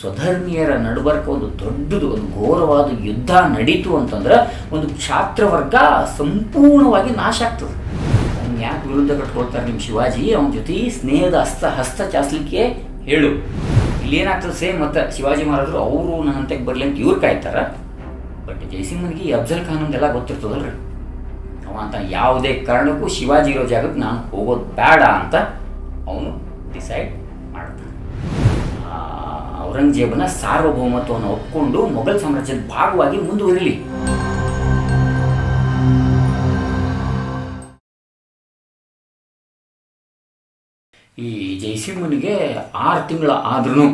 ಸ್ವಧರ್ಮೀಯರ ನಡುಬರ್ಕ ಒಂದು ದೊಡ್ಡದು, ಒಂದು ಘೋರವಾದ ಯುದ್ಧ ನಡೀತು ಅಂತಂದ್ರೆ ಒಂದು ಕ್ಷಾತ್ರವರ್ಗ ಸಂಪೂರ್ಣವಾಗಿ ನಾಶ ಆಗ್ತದೆ. ಅವ್ನು ಯಾಕೆ ವಿರುದ್ಧ ಕಟ್ಕೊಳ್ತಾರೆ ನಿಮ್ಮ ಶಿವಾಜಿ? ಅವನ ಜೊತೆ ಸ್ನೇಹದ ಹಸ್ತ ಹಸ್ತ ಚಾಸ್ಲಿಕ್ಕೆ ಹೇಳು. ಇಲ್ಲಿ ಏನಾಗ್ತದೆ ಸೇಮ್ ಮತ್ತೆ ಶಿವಾಜಿ ಮಹಾರಾಜರು ಅವರು ನನ್ನ ಹಂತಕ್ಕೆ ಬರಲಿ ಅಂತ ಇವ್ರು ಕಾಯ್ತಾರ. ಬಟ್ ಜಯಸಿಂಹನಿಗೆ ಈ ಅಫ್ಜಲ್ ಖಾನ್ ಎಲ್ಲ ಗೊತ್ತಿರ್ತದಲ್ರಿ. ಅವ ಅಂತ ಯಾವುದೇ ಕಾರಣಕ್ಕೂ ಶಿವಾಜಿ ಇರೋ ಜಾಗಕ್ಕೆ ನಾನು ಹೋಗೋದು ಬೇಡ ಅಂತ ಅವನು ಡಿಸೈಡ್ ಔರಂಗಜೇಬನ ಸಾರ್ವಭೌಮತ್ವವನ್ನು ಒಪ್ಪಿಕೊಂಡು ಮೊಘಲ್ ಸಾಮ್ರಾಜ್ಯದ ಭಾಗವಾಗಿ ಮುಂದುವರಿಲಿ. ಈ ಜಯಸಿಂಹನಿಗೆ ಆರು ತಿಂಗಳ ಆದ್ರೂ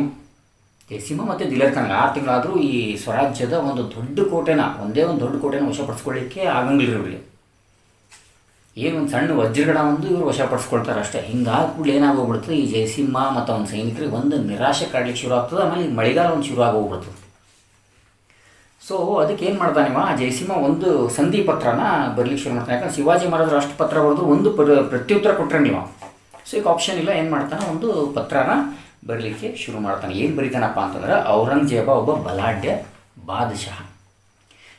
ಮತ್ತು ದಿಲೇರ್ ಖಾನ್ಗೆ ಆರು ತಿಂಗಳಾದರೂ ಈ ಸ್ವರಾಜ್ಯದ ಒಂದು ದೊಡ್ಡ ಕೋಟೆನ, ಒಂದೇ ಒಂದು ದೊಡ್ಡ ಕೋಟೆನ ವಶಪಡಿಸ್ಕೊಳ್ಳಿಕ್ಕೆ ಆಗಂಗಿಲ್ಲ ಇವ್ರಿಗೆ. ಏನು ಒಂದು ಸಣ್ಣ ವಜ್ರಗಡ ಒಂದು ಇವರು ವಶಪಡಿಸ್ಕೊಳ್ತಾರೆ ಅಷ್ಟೇ. ಹಿಂಗಾಗಿ ಕೂಡಲೇ ಏನಾಗೋಗ್ಬಿಡ್ತದೆ ಈ ಜಯಸಿಂಹ ಮತ್ತು ಅವನ ಸೈನಿಕರಿಗೆ ಒಂದು ನಿರಾಶೆ ಕಾಡ್ಲಿಕ್ಕೆ ಶುರು ಆಗ್ತದೆ, ಆಮೇಲೆ ಈ ಮಳೆಗಾಲ ಒಂದು ಶುರು ಆಗೋಗ್ಬಿಡ್ತದೆ ಸೊ ಅದಕ್ಕೆ ಏನು ಮಾಡ್ತಾನೆ ಜಯಸಿಂಹ ಒಂದು ಸಂಧಿ ಪತ್ರನ ಬರಲಿಕ್ಕೆ ಶುರು ಮಾಡ್ತಾನೆ. ಯಾಕಂದ್ರೆ ಶಿವಾಜಿ ಮಹಾರಾಜರು ಅಷ್ಟು ಪತ್ರ ಬರೆದು ಒಂದು ಪ್ರ, ಪ್ರತ್ಯುತ್ತರ ಕೊಟ್ಟರೆ ನೀವು ಸೊ ಈಗ ಆಪ್ಷನ್ ಇಲ್ಲ, ಏನು ಮಾಡ್ತಾನೆ? ಒಂದು ಪತ್ರನ ಬರಲಿಕ್ಕೆ ಶುರು ಮಾಡ್ತಾನೆ. ಏನು ಬರೀತಾನಪ್ಪ ಅಂತಂದ್ರೆ, ಔರಂಗಜೇಬ ಒಬ್ಬ ಬಲಾಢ್ಯ ಬಾದಶಾಹ.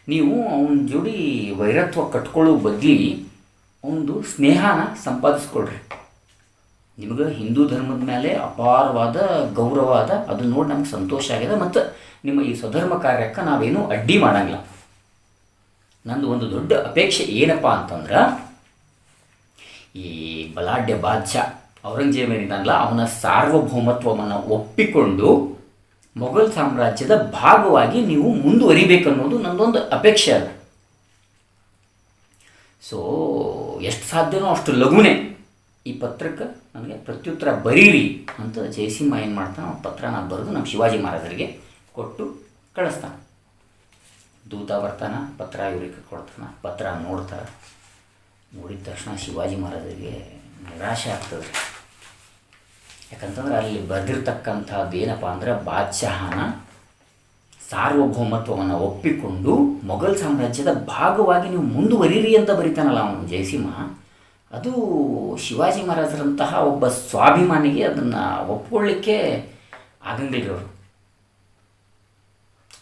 ನೀವು ಅವನ ಜೋಡಿ ವೈರತ್ವ ಕಟ್ಕೊಳ್ಳೋ ಬದಲಿ ಒಂದು ಸ್ನೇಹನ ಸಂಪಾದಿಸ್ಕೊಳ್ರಿ. ನಿಮಗೆ ಹಿಂದೂ ಧರ್ಮದ ಮೇಲೆ ಅಪಾರವಾದ ಗೌರವ ಅದ ಅದು ನೋಡಿ ನಮ್ಗೆ ಸಂತೋಷ ಆಗಿದೆ. ಮತ್ತು ನಿಮ್ಮ ಈ ಸ್ವಧರ್ಮ ಕಾರ್ಯಕ್ಕೆ ನಾವೇನು ಅಡ್ಡಿ ಮಾಡಂಗಿಲ್ಲ. ನಂದು ಒಂದು ದೊಡ್ಡ ಅಪೇಕ್ಷೆ ಏನಪ್ಪ ಅಂತಂದ್ರೆ, ಈ ಬಲಾಢ್ಯ ಬಾದ್ಶಾ ಔರಂಗಜೇಬ ಏನಿದ್ದಾನಲ್ಲ ಅವನ ಸಾರ್ವಭೌಮತ್ವವನ್ನು ಒಪ್ಪಿಕೊಂಡು ಮೊಘಲ್ ಸಾಮ್ರಾಜ್ಯದ ಭಾಗವಾಗಿ ನೀವು ಮುಂದುವರಿಬೇಕನ್ನೋದು ನಂದೊಂದು ಅಪೇಕ್ಷೆ ಅದ. ಸೊ ಎಷ್ಟು ಸಾಧ್ಯನೋ ಅಷ್ಟು ಲಘುನೇ. ಈ ಪತ್ರಕ್ಕೆ ನನಗೆ ಪ್ರತ್ಯುತ್ತರ ಬರೀರಿ ಅಂತ ಜಯಸಿಂಹ ಏನು ಮಾಡ್ತಾನೆ ಆ ಪತ್ರನ ಬರೆದು ನಮ್ಮ ಶಿವಾಜಿ ಮಹಾರಾಜರಿಗೆ ಕೊಟ್ಟು ಕಳಿಸ್ತಾನೆ. ದೂತ ಬರ್ತಾನೆ, ಪತ್ರ ಇವರಿಗೆ ಕೊಡ್ತಾನೆ, ಪತ್ರ ನೋಡ್ತಾರೆ. ನೋಡಿದ ತಕ್ಷಣ ಶಿವಾಜಿ ಮಹಾರಾಜರಿಗೆ ನಿರಾಶೆ ಆಗ್ತದೆ. ಯಾಕಂತಂದ್ರೆ ಅಲ್ಲಿ ಬರೆದಿರ್ತಕ್ಕಂಥದ್ದು ಏನಪ್ಪ ಅಂದ್ರೆ ಬಾದ್ಶಾಹನ ಸಾರ್ವಭೌಮತ್ವವನ್ನು ಒಪ್ಪಿಕೊಂಡು ಮೊಘಲ್ ಸಾಮ್ರಾಜ್ಯದ ಭಾಗವಾಗಿ ನೀವು ಮುಂದುವರಿರಿ ಅಂತ ಬರಿತಾನಲ್ಲ ಅವನು ಜಯಸಿಂಹ. ಅದು ಶಿವಾಜಿ ಮಹಾರಾಜರಂತಹ ಒಬ್ಬ ಸ್ವಾಭಿಮಾನಿಗೆ ಅದನ್ನು ಒಪ್ಕೊಳ್ಳಿಕ್ಕೆ ಆಗಂಗಿಲ್ಲ ಅವರು.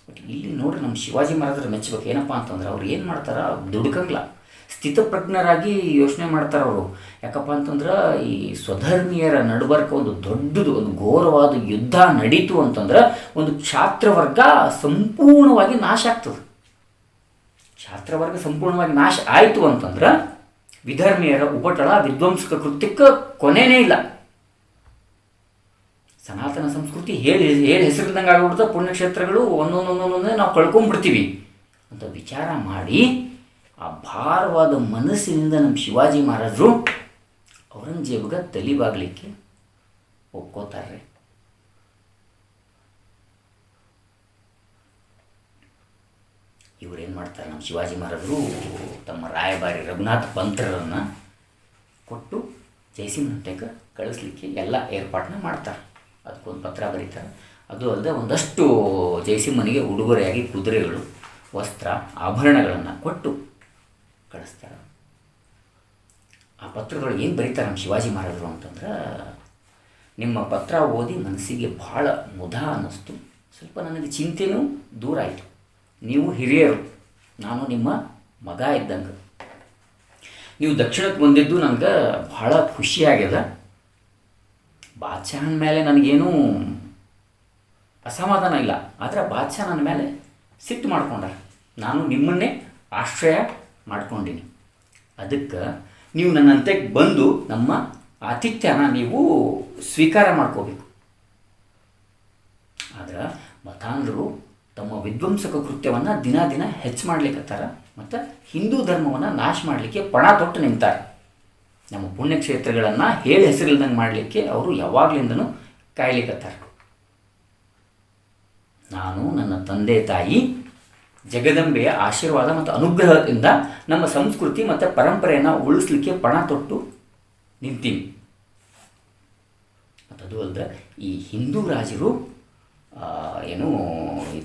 ಬಟ್ ಇಲ್ಲಿ ನೋಡ್ರಿ ನಮ್ಮ ಶಿವಾಜಿ ಮಹಾರಾಜರು ಮೆಚ್ಚಬೇಕು. ಏನಪ್ಪ ಅಂತಂದ್ರೆ ಅವ್ರು ಏನು ಮಾಡ್ತಾರೆ? ದುಡ್ಕಂಗಿಲ್ಲ ಸ್ಥಿತಪ್ರಜ್ಞರಾಗಿ ಯೋಚನೆ ಮಾಡ್ತಾರೆ ಅವರು. ಯಾಕಪ್ಪ ಅಂತಂದ್ರೆ ಈ ಸ್ವಧರ್ಮೀಯರ ನಡುಬರ್ಕ ಒಂದು ದೊಡ್ಡದು, ಒಂದು ಘೋರವಾದ ಯುದ್ಧ ನಡೀತು ಅಂತಂದ್ರೆ ಒಂದು ಕ್ಷಾತ್ರವರ್ಗ ಸಂಪೂರ್ಣವಾಗಿ ನಾಶ ಆಗ್ತದೆ. ಕ್ಷಾತ್ರವರ್ಗ ಸಂಪೂರ್ಣವಾಗಿ ನಾಶ ಆಯಿತು ಅಂತಂದ್ರೆ ವಿಧರ್ಮೀಯರ ಉಪಟಳ ವಿಧ್ವಂಸಕ ಕೃತ್ಯಕ್ಕೆ ಕೊನೆನೇ ಇಲ್ಲ. ಸನಾತನ ಸಂಸ್ಕೃತಿ ಹೇಳಿ ಹೇಳಿ ಹೆಸರಿಲ್ದಂಗೆ ಆಗಿಬಿಡ್ತಾ ಪುಣ್ಯಕ್ಷೇತ್ರಗಳು ಒಂದೊಂದೊಂದೊಂದೊಂದೇ ನಾವು ಕಳ್ಕೊಂಡ್ಬಿಡ್ತೀವಿ ಅಂತ ವಿಚಾರ ಮಾಡಿ ಆ ಭಾರವಾದ ಮನಸ್ಸಿನಿಂದ ನಮ್ಮ ಶಿವಾಜಿ ಮಹಾರಾಜರು ಔರಂಗಜೇಬ್ಗೆ ತಲಿಬಾಗ್ಲಿಕ್ಕೆ ಒಪ್ಕೋತಾರೆ ಇವ್ರೇನು ಮಾಡ್ತಾರೆ ನಮ್ಮ ಶಿವಾಜಿ ಮಹಾರಾಜರು? ತಮ್ಮ ರಾಯಭಾರಿ ರಘುನಾಥ್ ಪಂತ್ರರನ್ನು ಕೊಟ್ಟು ಜಯಸಿಂಹಂತೆಗೆ ಕಳಿಸ್ಲಿಕ್ಕೆ ಎಲ್ಲ ಏರ್ಪಾಟನ್ನ ಮಾಡ್ತಾರೆ. ಅದಕ್ಕೊಂದು ಪತ್ರ ಬರೀತಾರೆ. ಅದು ಅಲ್ಲದೆ ಒಂದಷ್ಟು ಜಯಸಿಂಹನಿಗೆ ಉಡುಗೊರೆಯಾಗಿ ಕುದುರೆಗಳು, ವಸ್ತ್ರ, ಆಭರಣಗಳನ್ನು ಕೊಟ್ಟು ಕಳಿಸ್ತಾರೆ. ಆ ಪತ್ರದೊಳಗೆ ಏನು ಬರೀತಾರೆ ನಮ್ಮ ಶಿವಾಜಿ ಮಹಾರಾಜರು ಅಂತಂದ್ರೆ, ನಿಮ್ಮ ಪತ್ರ ಓದಿ ಮನಸ್ಸಿಗೆ ಭಾಳ ಮುದ ಅನ್ನಿಸ್ತು. ಸ್ವಲ್ಪ ನನಗೆ ಚಿಂತೆನೂ ದೂರ ಆಯಿತು. ನೀವು ಹಿರಿಯರು, ನಾನು ನಿಮ್ಮ ಮಗ ಇದ್ದಂಗೆ. ನೀವು ದಕ್ಷಿಣಕ್ಕೆ ಬಂದಿದ್ದು ನನಗೆ ಭಾಳ ಖುಷಿಯಾಗ್ಯದ ಬಾದ್ಶಾಹನ ಮೇಲೆ ನನಗೇನೂ ಅಸಮಾಧಾನ ಇಲ್ಲ. ಆದರೆ ಬಾದ್ಶಾ ನನ್ನ ಮೇಲೆ ಸಿಟ್ಟು ಮಾಡ್ಕೊಂಡಾರ. ನಾನು ನಿಮ್ಮನ್ನೇ ಆಶ್ರಯ ಮಾಡ್ಕೊಂಡೀನಿ. ಅದಕ್ಕೆ ನೀವು ನನ್ನ ಅಂತ್ಯಕ್ಕೆ ಬಂದು ನಮ್ಮ ಆತಿಥ್ಯನ ನೀವು ಸ್ವೀಕಾರ ಮಾಡ್ಕೋಬೇಕು. ಆದ್ರೆ ಮತಾಂಧರು ತಮ್ಮ ವಿಧ್ವಂಸಕ ಕೃತ್ಯವನ್ನು ದಿನ ದಿನ ಹೆಚ್ಚು ಮಾಡ್ಲಿಕ್ಕತ್ತಾರ ಮತ್ತು ಹಿಂದೂ ಧರ್ಮವನ್ನು ನಾಶ ಮಾಡಲಿಕ್ಕೆ ಪಣ ತೊಟ್ಟು ನಿಂತಾರೆ. ನಮ್ಮ ಪುಣ್ಯಕ್ಷೇತ್ರಗಳನ್ನು ಹೇಳಿ ಹೆಸರಿಲ್ದಂಗೆ ಮಾಡಲಿಕ್ಕೆ ಅವರು ಯಾವಾಗಲಿಂದನೂ ಕಾಯ್ಲಿಕ್ಕತ್ತಾರೆ ನಾನು ನನ್ನ ತಂದೆ ತಾಯಿ ಜಗದಂಬೆಯ ಆಶೀರ್ವಾದ ಮತ್ತು ಅನುಗ್ರಹದಿಂದ ನಮ್ಮ ಸಂಸ್ಕೃತಿ ಮತ್ತು ಪರಂಪರೆಯನ್ನು ಉಳಿಸ್ಲಿಕ್ಕೆ ಪಣ ತೊಟ್ಟು ನಿಂತೀನಿ. ಅದು ಅಲ್ಲದೆ ಈ ಹಿಂದೂ ರಾಜರು ಏನು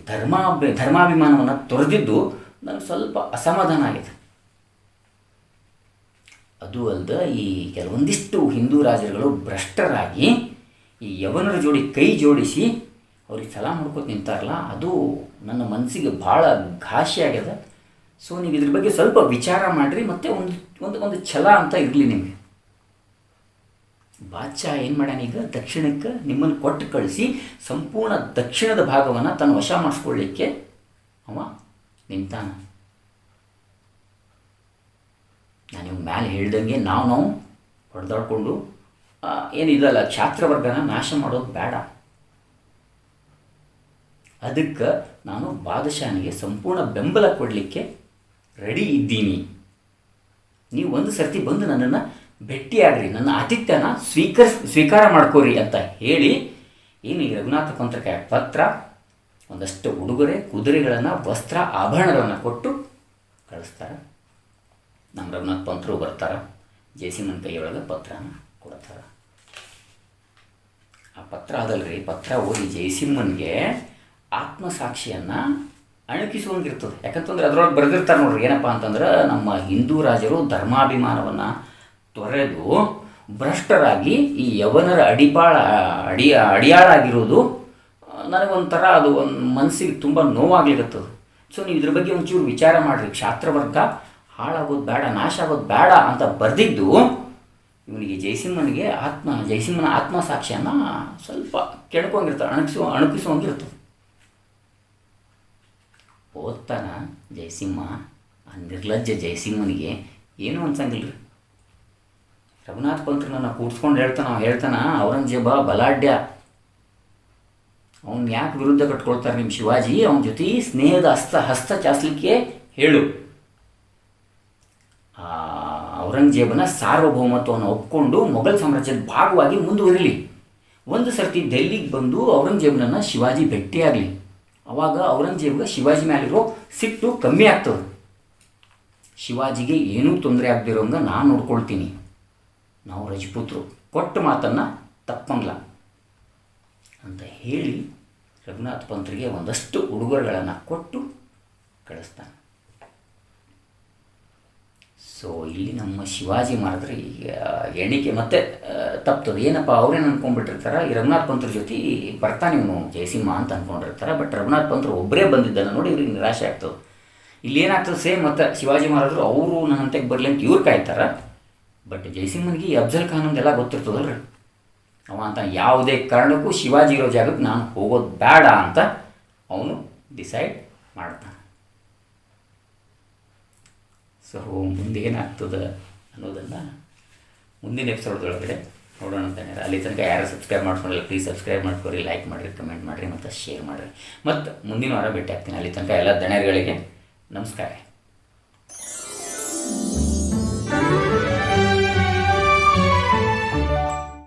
ಧರ್ಮಾಭಿ ಧರ್ಮಾಭಿಮಾನವನ್ನು ತೊರೆದಿದ್ದು ನನಗೆ ಸ್ವಲ್ಪ ಅಸಮಾಧಾನ ಆಗಿದೆ. ಅದು ಅಲ್ಲದೆ ಈ ಕೆಲವೊಂದಿಷ್ಟು ಹಿಂದೂ ರಾಜರುಗಳು ಭ್ರಷ್ಟರಾಗಿ ಈ ಯವನರ ಜೋಡಿ ಕೈ ಜೋಡಿಸಿ ಅವ್ರಿಗೆ ಸಲಾ ಮಾಡ್ಕೊತ ನಿಂತಾರಲ್ಲ, ಅದು ನನ್ನ ಮನಸ್ಸಿಗೆ ಭಾಳ ಘಾಷಿ ಆಗ್ಯದ. ಸೊ ನೀವು ಇದ್ರ ಬಗ್ಗೆ ಸ್ವಲ್ಪ ವಿಚಾರ ಮಾಡಿರಿ, ಮತ್ತು ಒಂದು ಒಂದು ಒಂದು ಛಲ ಅಂತ ಇರಲಿ ನಿಮಗೆ. ಬಾದ್ಶಾ ಏನು ಮಾಡ್ಯಾನ ಈಗ? ದಕ್ಷಿಣಕ್ಕೆ ನಿಮ್ಮನ್ನು ಕೊಟ್ಟು ಕಳಿಸಿ, ಸಂಪೂರ್ಣ ದಕ್ಷಿಣದ ಭಾಗವನ್ನು ತನ್ನ ವಶ ಮಾಡಿಸ್ಕೊಳ್ಳಿಕ್ಕೆ ಅವ ನಿಂತಾನ. ನಾನು ಮ್ಯಾಲೆ ಹೇಳ್ದಂಗೆ ನಾವು ನಾವು ಹೊಡೆದಾಡ್ಕೊಂಡು ಏನಿದಲ್ಲ ಕ್ಷಾತ್ರವರ್ಗನ ನಾಶ ಮಾಡೋದು ಬೇಡ. ಅದಕ್ಕೆ ನಾನು ಬಾದಶಾನಿಗೆ ಸಂಪೂರ್ಣ ಬೆಂಬಲ ಕೊಡಲಿಕ್ಕೆ ರೆಡಿ ಇದ್ದೀನಿ. ನೀವು ಒಂದು ಸರ್ತಿ ಬಂದು ನನ್ನನ್ನು ಭೇಟಿಯಾಗ್ರಿ. ನನ್ನ ಆತಿಥ್ಯನ ಸ್ವೀಕರ್ ಸ್ವೀಕಾರ ಮಾಡ್ಕೋರಿ ಅಂತ ಹೇಳಿ, ಏನು ಈ ರಘುನಾಥ ಪಂತ್ರಕಾಯ ಪತ್ರ, ಒಂದಷ್ಟು ಉಡುಗೊರೆ, ಕುದುರೆಗಳನ್ನು, ವಸ್ತ್ರ, ಆಭರಣಗಳನ್ನು ಕೊಟ್ಟು ಕಳಿಸ್ತಾರೆ. ನಮ್ಮ ರಘುನಾಥ ಪಂತರು ಬರ್ತಾರೆ. ಜಯಸಿಂಹನ ಕೈಯೊಳಗೆ ಪತ್ರನ ಕೊಡ್ತಾರೆ. ಆ ಪತ್ರ ಅದಲ್ರಿ. ಪತ್ರ ಓದಿ ಜಯಸಿಂಹನ್ಗೆ ಆತ್ಮಸಾಕ್ಷಿಯನ್ನು ಅಣಕಿಸುವಂಗಿರ್ತದೆ. ಯಾಕಂತಂದ್ರೆ ಅದ್ರೊಳಗೆ ಬರೆದಿರ್ತಾರೆ ನೋಡ್ರಿ, ಏನಪ್ಪ ಅಂತಂದ್ರೆ ನಮ್ಮ ಹಿಂದೂ ರಾಜರು ಧರ್ಮಾಭಿಮಾನವನ್ನು ತೊರೆದು ಭ್ರಷ್ಟರಾಗಿ ಈ ಯವನರ ಅಡಿಪಾಳ, ಅಡಿ, ಅಡಿಯಾಳಾಗಿರೋದು ನನಗೊಂಥರ ಅದು ಒಂದು ಮನಸ್ಸಿಗೆ ತುಂಬ ನೋವಾಗ್ಲಿಕತ್ತದು. ಸೊ ನೀವು ಇದ್ರ ಬಗ್ಗೆ ಒಂಚೂರು ವಿಚಾರ ಮಾಡಿರಿ. ಕ್ಷಾತ್ರವರ್ಗ ಹಾಳಾಗೋದು ಬೇಡ ನಾಶ ಆಗೋದು ಬೇಡ ಅಂತ ಬರೆದಿದ್ದು ಇವನಿಗೆ ಜಯಸಿಂಹನಿಗೆ ಆತ್ಮ, ಜಯಸಿಂಹನ ಆತ್ಮಸಾಕ್ಷಿಯನ್ನು ಸ್ವಲ್ಪ ಕೆಣಕೊಂಡಿರ್ತಾರೆ ಅಣಗಿಸುವ ಅಣಕಿಸುವಂಗಿರ್ತದೆ. ಓದ್ತಾನ ಜಯಸಿಂಹ, ಆ ನಿರ್ಲಜ್ಜ ಜಯಸಿಂಹನಿಗೆ ಏನೂ ಅನ್ಸಂಗಿಲ್ಲ ರೀ ರಘುನಾಥ್ ನನ್ನ ಕೂಡ್ಸ್ಕೊಂಡು ಹೇಳ್ತಾನ ಅವ್ನು ಹೇಳ್ತಾನ, ಔರಂಗಜೇಬ ಬಲಾಢ್ಯ. ಅವ್ನು ಯಾಕೆ ವಿರುದ್ಧ ಕಟ್ಕೊಳ್ತಾರೆ ನಿಮ್ಮ ಶಿವಾಜಿ? ಅವನ ಜೊತೆ ಸ್ನೇಹದ ಹಸ್ತ ಹಸ್ತ ಚಾಸ್ಲಿಕ್ಕೆ ಹೇಳು. ಆ ಔರಂಗಜೇಬನ ಸಾರ್ವಭೌಮತ್ವವನ್ನು ಒಪ್ಕೊಂಡು ಮೊಘಲ್ ಸಾಮ್ರಾಜ್ಯದ ಭಾಗವಾಗಿ ಮುಂದುವರಿಲಿ. ಒಂದು ಸರ್ತಿ ಡೆಲ್ಲಿಗೆ ಬಂದು ಔರಂಗಜೇಬನನ್ನು ಶಿವಾಜಿ ಭೇಟಿಯಾಗಲಿ. ಅವಾಗ ಔರಂಗಜೇಬ್ಗೆ ಶಿವಾಜಿ ಮ್ಯಾಲಿರೋ ಸಿಟ್ಟು ಕಮ್ಮಿ ಆಗ್ತದೆ. ಶಿವಾಜಿಗೆ ಏನೂ ತೊಂದರೆ ಆಗದಿರೋಂಗ ನಾನು ನೋಡ್ಕೊಳ್ತೀನಿ. ನಾವು ರಜಪೂತರು. ಕೊಟ್ಟ ಮಾತನ್ನು ತಪ್ಪಂಗಿಲ್ಲ. ಅಂತ ಹೇಳಿ ರಘುನಾಥ್ ಪಂತ್ರಿಗೆ ಒಂದಷ್ಟು ಉಡುಗೊರೆಗಳನ್ನು ಕೊಟ್ಟು ಕಳಿಸ್ತಾನೆ. ಸೊ ಇಲ್ಲಿ ನಮ್ಮ ಶಿವಾಜಿ ಮಾಡಿದ್ರೆ ಈಗ ಎಣಿಕೆ ಮತ್ತೆ ತಪ್ತದೆ ಏನಪ್ಪ, ಅವ್ರೇನು ಅನ್ಕೊಂಡ್ಬಿಟ್ಟಿರ್ತಾರೆ? ಈ ರಘುನಾಥ್ ಪಂತ್ರ ಜೊತೆ ಬರ್ತಾನೆ ಇವನು ಜಯಸಿಂಹ ಅಂತ ಅಂದ್ಕೊಂಡಿರ್ತಾರೆ ಬಟ್ ರಘುನಾಥ್ ಪಂತ್ರ ಒಬ್ಬರೇ ಬಂದಿದ್ದಲ್ಲ ನೋಡಿ ಇವ್ರಿಗೆ ನಿರಾಶೆ ಆಗ್ತದೆ. ಇಲ್ಲಿ ಏನಾಗ್ತದೆ ಸೇಮ್ ಮತ್ತು ಶಿವಾಜಿ ಮಹಾರಾಜರು ಅವರು ನನ್ನ ಹಂತಕ್ಕೆ ಬರಲಿ ಅಂತ ಇವ್ರು ಕಾಯ್ತಾರೆ. ಬಟ್ ಜಯಸಿಂಹನಿಗೆ ಅಫ್ಜಲ್ ಖಾನಂದೆಲ್ಲ ಗೊತ್ತಿರ್ತದಲ್ರಿ. ಅವ ಅಂತ ಯಾವುದೇ ಕಾರಣಕ್ಕೂ ಶಿವಾಜಿ ಇರೋ ಜಾಗಕ್ಕೆ ನಾನು ಹೋಗೋದು ಬೇಡ ಅಂತ ಅವನು ಡಿಸೈಡ್ ಮಾಡ್ತಾನೆ. ಸೊ ಮುಂದೆ ಏನಾಗ್ತದೆ ಅನ್ನೋದನ್ನು ಮುಂದಿನ ಎಪಿಸೋಡ್ದೊಳಗಡೆ ನೋಡೋಣ ಅಂತ ಅಲ್ಲಿ ತನಕ ಯಾರು ಸಬ್ಸ್ಕ್ರೈಬ್ ಮಾಡ್ಕೊಂಡಿಲ್ಲ ಪ್ಲೀಸ್ ಸಬ್ಸ್ಕ್ರೈಬ್ ಮಾಡ್ಕೊರಿ ಲೈಕ್ ಮಾಡಿರಿ ಕಮೆಂಟ್ ಮಾಡಿರಿ, ಮತ್ತು ಶೇರ್ ಮಾಡಿರಿ. ಮತ್ತು ಮುಂದಿನ ವಾರ ಭೇಟಿ ಆಗ್ತೀನಿ. ಅಲ್ಲಿ ತನಕ ಎಲ್ಲ ದಣಿಯರುಗಳಿಗೆ ನಮಸ್ಕಾರ.